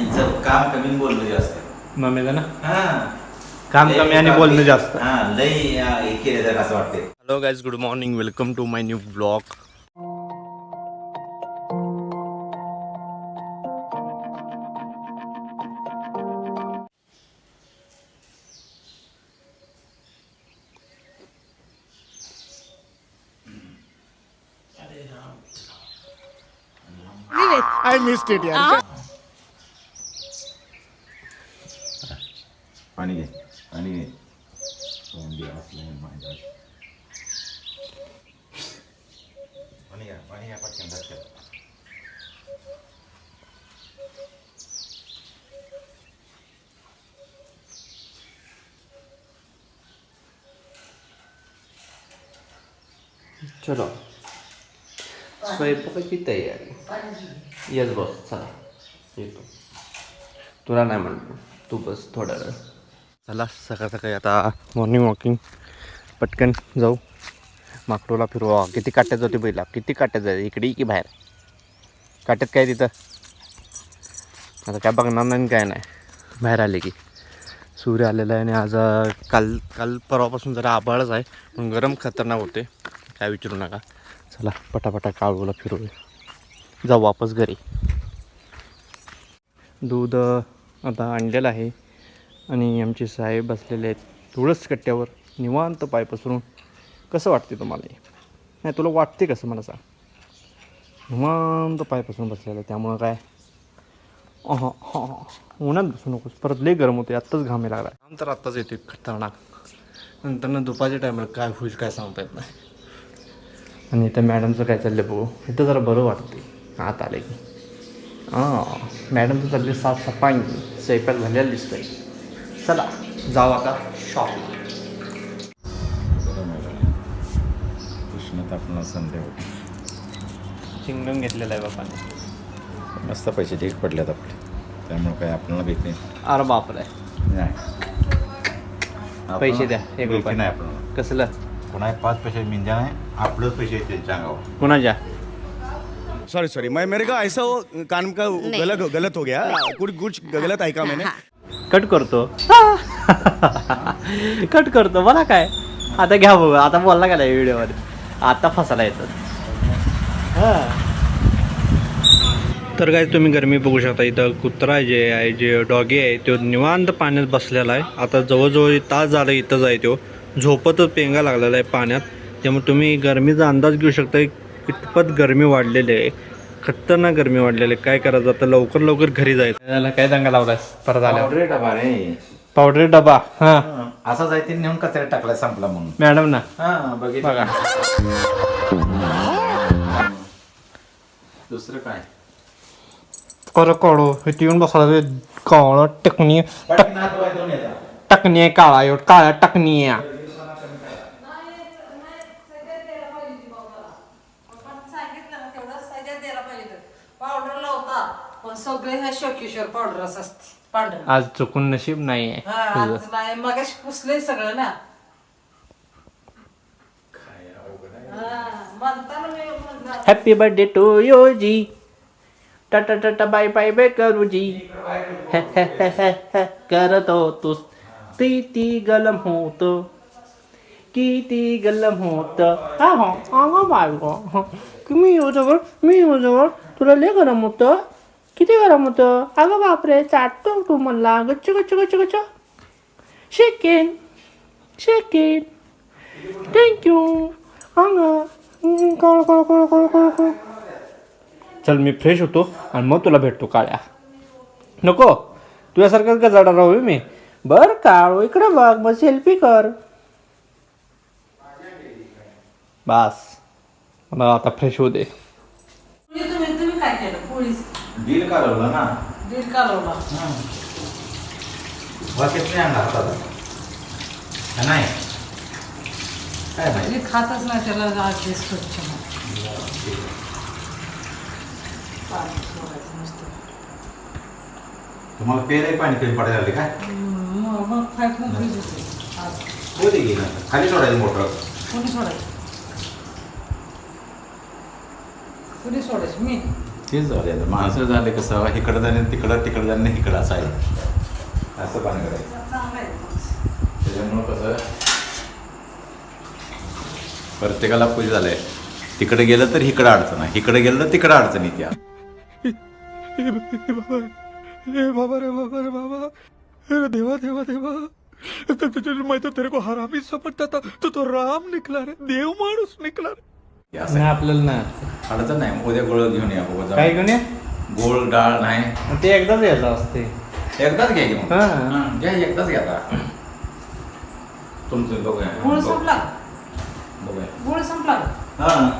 यांचं काम कमी बोलणं जास्त. ना हा. काम लय कमी आणि बोलणं जास्त. हा केलं तर असं वाटते hello guys good morning welcome to my new blog I missed it, yeah. पाणी घे पाणी घे तोंडी असलं माझ्या पाणी घ्या पाणी घ्या पटकन पटकन चलो स्वयंपाकाची तयारी येस बस चला येतो तुला नाही म्हणतो तू बस थोडा वेळ चला सकाळ सकाळी आता मॉर्निंग वॉकिंग पटकन जाऊ माकडूला फिरवा. किती काट्यात जाते बैला. किती काट्यात जाते इकडे की बाहेर. काट्यात काय तिथं? आता काय बघणार नाही काय नाही. बाहेर आले की. सूर्य आलेला आहे आणि आज काल काल परवापासून जरा आभाळच आहे. पण गरम खतरनाक होते. काय विचारू नका. चला पटापटा काळूला फिरूया. जाऊ वापस घरी. दूध आता आणलेलं आहे. आणि आमचे साहेब बसलेले आहेत. तुळस कट्ट्यावर निवांत पाय पसरून कसं वाटते तुम्हाला हे? नाही तुला वाटते कसं मला सांग. निवांत पाय पसरून बसलेलं त्यामुळं काय? अह हा उन्हात बसू नकोस परत लई गरम होते आत्ताच घामे लागला घाम तर आत्ताच येते खतरनाक. नंतर ना दुपारच्या टायमाला काय होईल काय सांगता येत नाही. आणि इथं मॅडमचं काय चाललं बघू? इथं जरा बरं वाटते आत आले की. हां मॅडमचं चालले साफसफाई. स्वयंपाक झालेला दिसतोय. चला जाऊ आता शॉपला उष्णता आपल्याला संध्या होती. चिंगम घेतलेलं आहे बापाने. मस्त पैसे ठीक पडलेत आपले. त्यामुळे काय आपल्याला भीत नाही. अरे बापरे. नाही. पैसे द्या, एक रुपया. नाही आपल्याला. कसलं? कोणा पाच पैसे मिंजा नाही आपलंच पैसे त्यांच्या अंगावर. कुणाच्या? सॉरी सॉरी मैं मेरे को ऐसा वो कान का गलत गलत हो गया। कुछ कुछ गलत है का मैंने? कट करतो. कट करतो. मला काय? आता घ्या बघू. आता बोलला का नाही व्हिडिओमध्ये आता फसायला येतं तर काय तुम्ही गरमी बघू शकता इथं कुत्रा जे आहे जे डॉगी आहे तो निवांत पाण्यात बसलेला आहे. आता जवळजवळ तास झाला इथंच आहे तो. झोपतच पेंगा लागलेला आहे पाण्यात. त्यामुळे तुम्ही गरमीचा अंदाज घेऊ शकता कितपत गरमी वाढलेली आहे. खतरनाक गरमी वाढलेली आहे. काय करायचं? आता लवकर लवकर घरी जायचं. त्याला काय दंगा लावलास परत रे पावडर डबा हा. असा जायते नेऊन कचऱ्यात टाकला संपला म्हणून. मॅडम ना. हा बघितलं. बघा. दुसरं काय? कर काढो इथे येऊन बसला काळा टकणी. टकणी काळा एवढ काळा टकणी आहे पावडर लावता पण सगळे ह्या असते. पांढर. आज चुकून नशीब नाही आहे तुझं. नाही मग पुसले सगळं ना. हा, म्हणताना मी म्हणलं, happy birthday to you ji tata tata bye bye bye करू जी हे, हे, हे, हे, हे, करत होतोस किती गलम होत. किती गलम होत. हा हा हा बाय गो मी येऊ जवळ मी येऊ जवळ. तुला लय गरम होतं. किती गरम होतं? अगं बापरे चाटतो तू म्हणला. गच्च गच्च गच्च गच्च. शेकेन शेकेन थँक्यू अंग. कळ कळ कळ कळ कळ कळ. चल मी फ्रेश होतो आणि मग तुला भेटतो काळ्या. नको. तुझ्यासारखं गजाडा राहू मी. बर काळू इकडे बघ. मग सेल्फी कर. बस. मला आता फ्रेश होऊ दे तुम्ही तुम्ही तुम्ही काय केलं बिल कालवलं ना. दीड कालवला. वाक्यात नाही आणला हातात का नाही? काय माहिती मी खातच नाही त्याला राहते स्वच्छ. तुम्हाला पेरे पाणी कमी पडायला लागले काय मग होते. गेलं? खाली सोडायचं मोटर. कोणी सोडायचं? कोणी सोडायचं? मी? तेच झाले माणसं झाले कसं इकडं जाणे तिकडं तिकडं जाणे इकडं असं आहे असं पाणी करायचं त्याच्यामुळं कसं प्रत्येकाला पूज झालंय तिकडे गेलं तर इकडं अडचण आहे इकडे गेलं तर तिकडं अडचण येते बाबा रे बाबा रे बाबा अरे देवा देवा देवा तो तुझे मैं तो तेरे को हरामी समझता था तो तो राम निकला रे देव माणूस निकला रे असं आहे. आपल्याला ना अडचण नाही उद्या गोळ घेऊन या बाबा काय. घेऊन ये? गोळ डाळ नाही. मग ते एकदाच यायचं असते. एकदाच घ्या घेऊन हा. हा, घ्या एकदाच घ्या आता. तुमचं बघूया. गुळ बघू- संपला. बघूया. गुळ संपला. हा.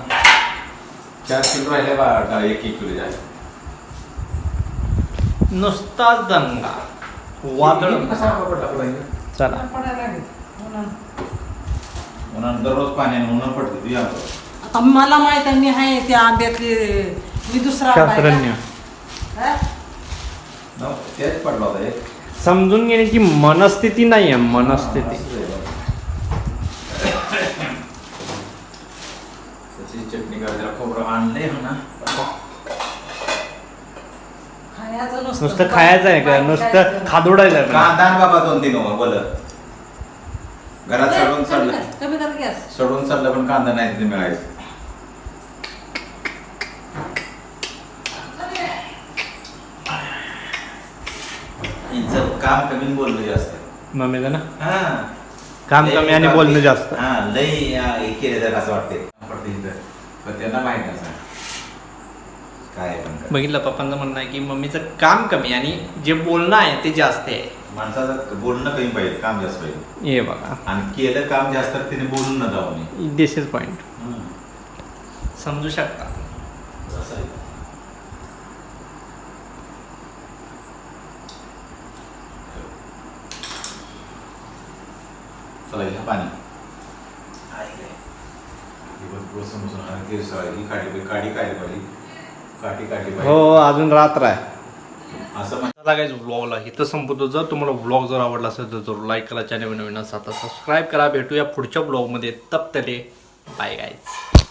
चार किलो राहिले बा एक एक किलो जाय नुसताच दंगा वादळ. कसा पडला पडायला चला. पडायला लागेल. उन्हानं. उन्हाळ्यात दररोज पाण्याने उन्हा पडते ती आता आता मला माहीत आहे मी आहे त्या आंब्यातली मी दुसरा आंबा आहे शास्त्रज्ञ. का? हा? तेच पडला होता एक. समजून घेण्याची मनस्थिती नाही आहे मनस्थिती. त्याची चटणी करायला खोबरं आणले हो ना. खायचं नुसतं. नुसतं खायचं आहे का? नुसतं खादोडायचं आहे का? कांदा आण बाबा दोन तीन हो, बोल. घरात सडून कमी सडलं. कर, कमी कर गॅस. सडून सडलं पण कांदा नाही तिथे मिळायचं. हिचं काम कमी बोलणं जास्त. मम्मीचं ना? हा. काम कमी आणि बोलणं जास्त. हा हा, हे केलं तर असं वाटते पडते इथं. पण त्यांना माहीत नसं काय. बघितलं पप्पांचं म्हणणं आहे की मम्मीचं काम कमी आणि जे बोलणं आहे ते जास्त आहे. माणसाचं बोलणं कमी पाहिजे काम जास्त पाहिजे. हे बघा. आणि केलं काम जास्त तिने बोलून न जाऊ दिस इज पॉइंट. समजू शकता असं आहे. चला घ्या पाणी आहे काय? ही बघ, बसून बसून हा ते स- ही काढली पाहिजे काडी काढली पाहिजे काठी काढली पाहिजे हो अजून रात्र आहे असं गाईज व्लॉगला इथं संपवतो. जर तुम्हाला व्लॉग जर आवडला असेल तर जरूर लाईक करा चॅनल नवीन असा तर सबस्क्राईब करा. भेटूया पुढच्या व्लॉगमध्ये तप तले बाय गाईज